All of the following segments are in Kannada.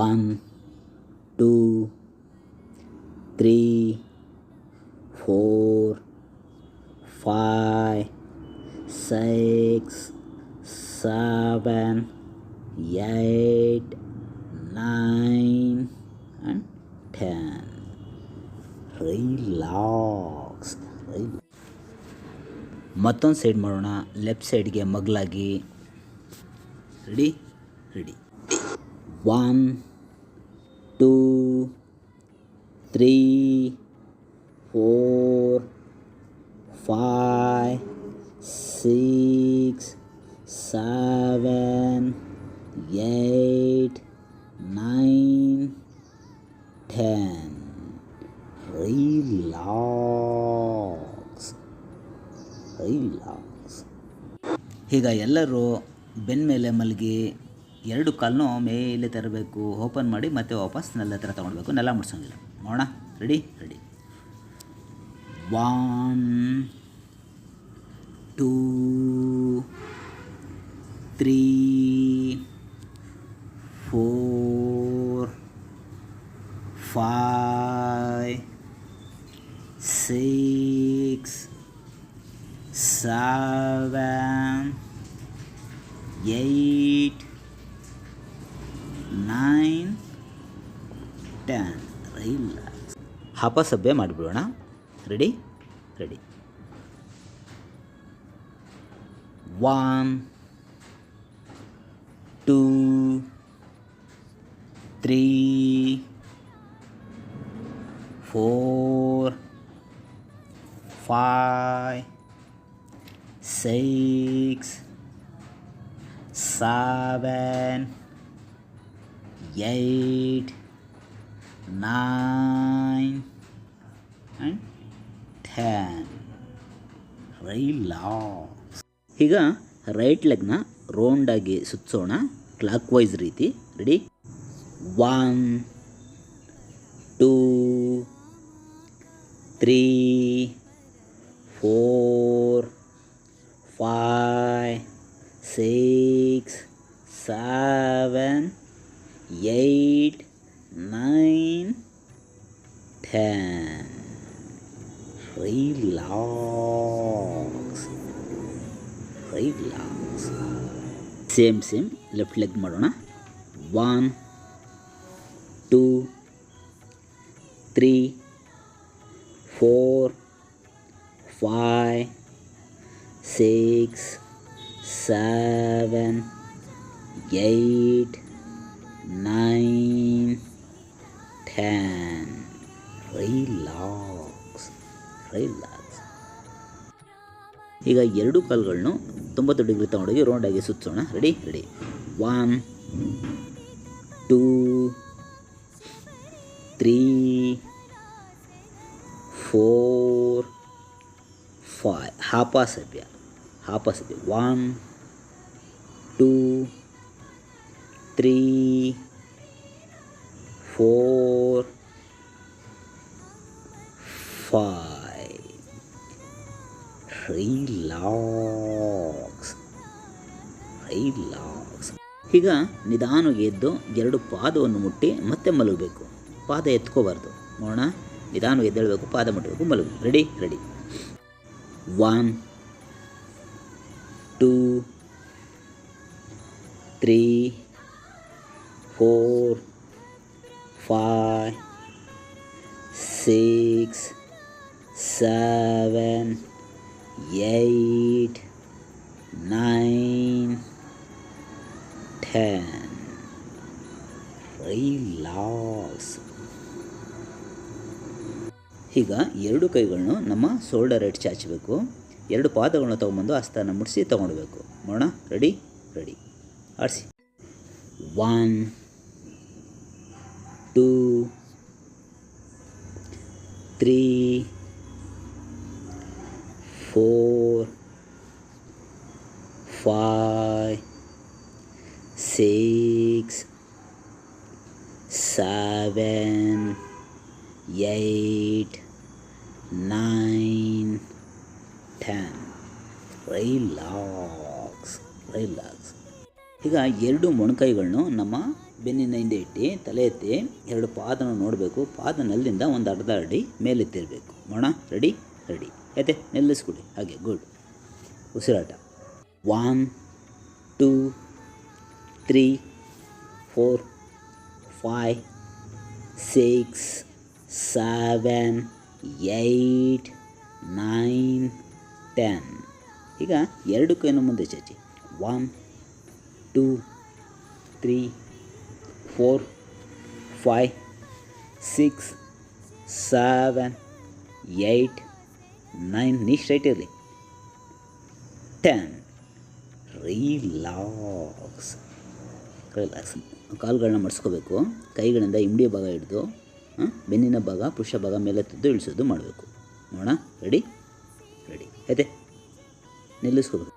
One two three four five six seven eight nine and ten relax ಮತ್ತೊಂದು ಸೈಡ್ ಮಾಡೋಣ ಲೆಫ್ಟ್ ಸೈಡ್ಗೆ ಮಗ್ಲಾಗಿ ready ready one two three four five six seven eight nine ten relax relax ಈಗ ಎಲ್ಲರೂ ಬೆನ್ಮೇಲೆ ಮಲಗಿ ಎರಡು ಕಾಲನ್ನು ಮೇಲೆ ತರಬೇಕು. ಓಪನ್ ಮಾಡಿ ಮತ್ತೆ ವಾಪಸ್ ನೆಲ ಹತ್ರ ತೊಗೊಳ್ಬೇಕು. ನೆಲ ಮುಡ್ಸೋಂಗಿಲ್ಲ. ನೋಡೋಣ. Ready ready one two three four five six seven eight, relax ಹಪ ಸಭ್ಯ ಮಾಡಿಬಿಡೋಣ. Ready ready one two three four five, six, seven, eight, nine, and ten. Relax ಈಗ ರೈಟ್ ಲೆಗ್ನ ರೌಂಡಾಗಿ ಸುತ್ತೋಣ ಕ್ಲಾಕ್ ವೈಸ್ ರೀತಿ. Ready one two three four five six seven eight nine ten relax relax same same left leg ಮಾಡೋಣ one two three four five, six, seven, eight, nine, ten. Relax relax ಈಗ ಎರಡು ಕಾಲುಗಳನ್ನು ತೊಂಬತ್ತು ಡಿಗ್ರಿ ತಗೊಂಡೋಗಿ ರೌಂಡಾಗಿ ಸುತ್ತೋಣ ready ready one two three four five ಹಾಪಾಸಭ್ಯ ಹಾಪಾಸಭ್ಯ one two three four five relax relax ಈಗ ನಿಧಾನವಾಗಿ ಎದ್ದು ಎರಡು ಪಾದವನ್ನು ಮುಟ್ಟಿ ಮತ್ತೆ ಮಲಗಬೇಕು. ಪಾದ ಎತ್ಕೋಬಾರ್ದು. ನೋಡೋಣ. ನಿಧಾನವಾಗಿ ಎದ್ದೇಳಬೇಕು ಪಾದ ಮುಟ್ಟಬೇಕು ಮಲಗು. Ready ready one two three four five six seven eight nine ten relax ಈಗ ಎರಡು ಕೈಗಳನ್ನು ನಮ್ಮ ಶೋಲ್ಡರ್ ಎಡ್ ಚಾಚಬೇಕು. ಎರಡು ಪಾದಗಳನ್ನ ತೊಗೊಂಬಂದು ಹಸ್ತನ ಮುಡಿಸಿ ತೊಗೊಳ್ಬೇಕು ನೋಡೋಣ ರೆಡಿ ರೆಡಿ ಆಡಿಸಿ. One two three four five, six, seven, eight, nine, ten. Relax ಈಗ ಎರಡು ಮೊಣಕೈಗಳನ್ನು ನಮ್ಮ ಬೆನ್ನಿನ ಹಿಂದೆ ಇಟ್ಟು ತಲೆ ಎತ್ತಿ ಎರಡು ಪಾದನ ನೋಡಬೇಕು. ಪಾದ ನೆಲದಿಂದ ಒಂದು ಅರ್ಧ ಅಡಿ ಮೇಲೆತ್ತಿರಬೇಕು. ಮೊಣ ರೆಡಿ ರೆಡಿ. ಎತ್ತೆ ನಿಲ್ಲಿಸ್ಕೊಡಿ ಹಾಗೆ ಗುಡ್ ಉಸಿರಾಟ. One two three four five six seven eight nine ten ಈಗ ಎರಡಕ್ಕೂ ಏನು ಮುಂದೆ ಚಾಚಿ. One two three four five six seven eight nine knee straight ಇರಲಿ ಟೆನ್ ರಿಲಾಕ್ಸ್ ರಿಲ್ಯಾಕ್ಸ್ ಕಾಲುಗಳನ್ನ ಮಡಿಸ್ಕೋಬೇಕು. ಕೈಗಳಿಂದ ಇಂಡಿ ಭಾಗ ಹಿಡಿದು ಬೆನ್ನಿನ ಭಾಗ ಪುರುಷ ಭಾಗ ಮೇಲೆ ತೆದ್ದು ಇಳಿಸೋದು ಮಾಡಬೇಕು. ನೋಡೋಣ? ರೆಡಿ ರೆಡಿ ಆಯ್ತೆ? ನಿಲ್ಲಿಸ್ಕೋಬೇಕು.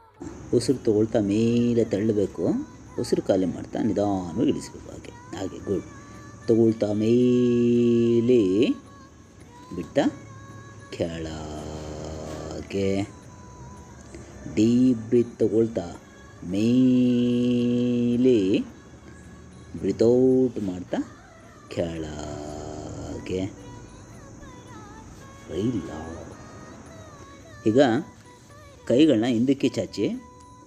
ಉಸಿರು ತೊಗೊಳ್ತಾ ಮೇಲೆ ತಳ್ಳಬೇಕು. ಉಸಿರು ಖಾಲಿ ಮಾಡ್ತಾ ನಿಧಾನವಾಗಿ ಇಳಿಸ್ಬೇಕು. ಹಾಗೆ. ಹಾಗೆ. ಗುಡ್ ತಗೊಳ್ತಾ ಮೇಲೆ ಬಿಟ್ಟ ಕೆಳಗೆ ಡೀಪ್ ಬ್ರೀತ್ ತಗೊಳ್ತಾ ಮೇಲೆ ಬ್ರಿತೌಟ್ ಮಾಡ್ತಾ ಕೆಳಗೆ. ಇಲ್ಲ. ಈಗ ಕೈಗಳನ್ನ ಹಿಂದಕ್ಕೆ ಚಾಚಿ,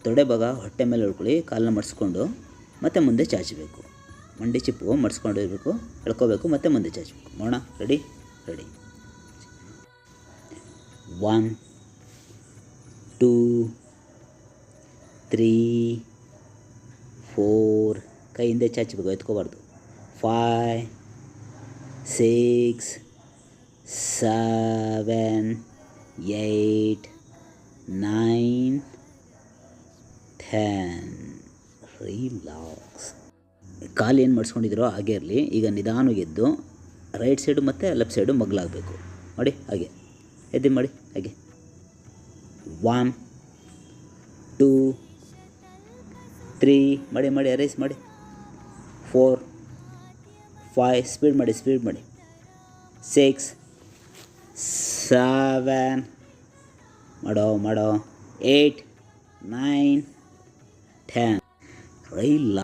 ತೊಡೆ ಭಾಗ ಹೊಟ್ಟೆ ಮೇಲೆ ಉಳ್ಕೊಳ್ಳಿ, ಕಾಲನ್ನ ಮಡಿಸ್ಕೊಂಡು ಮತ್ತೆ ಮುಂದೆ ಚಾಚಬೇಕು. ಮಂಡಿ ಚಿಪ್ಪು ಮಡಿಸ್ಕೊಂಡು ಇರಬೇಕು, ಎಳ್ಕೋಬೇಕು, ಮತ್ತೆ ಮುಂದೆ ಚಾಚಬೇಕು. ಮಾಡೋಣ ready ready one two, three, four ಕೈ ಹಿಂದೆ ಚಾಚಬೇಕು ಎತ್ಕೋಬಾರ್ದು. Five six, seven, eight, nine, ten. Relax ಕಾಲು ಏನು ಮಾಡಿಸ್ಕೊಂಡಿದ್ದೀರೋ ಹಾಗೆ ಇರಲಿ. ಈಗ ನಿಧಾನವಾಗಿ ಎದ್ದು, ರೈಟ್ ಸೈಡು ಮತ್ತು ಲೆಫ್ಟ್ ಸೈಡು ಮಗ್ಲಾಗಬೇಕು. ಮಾಡಿ ಹಾಗೆ. ಎದ್ದು ಮಾಡಿ, ಹಾಗೆ. ಒನ್ ಟೂ ತ್ರೀ ಮಾಡಿ ಮಾಡಿ ಅರೈಸ್ ಮಾಡಿ. ಫೋರ್ ಫೈ ಸ್ಪೀಡ್ ಮಾಡಿ ಸ್ಪೀಡ್ ಮಾಡಿ. ಸಿಕ್ಸ್ ಸೆವೆನ್ ಮಾಡೋ ಮಾಡೋ. Eight nine ten ರೈಲ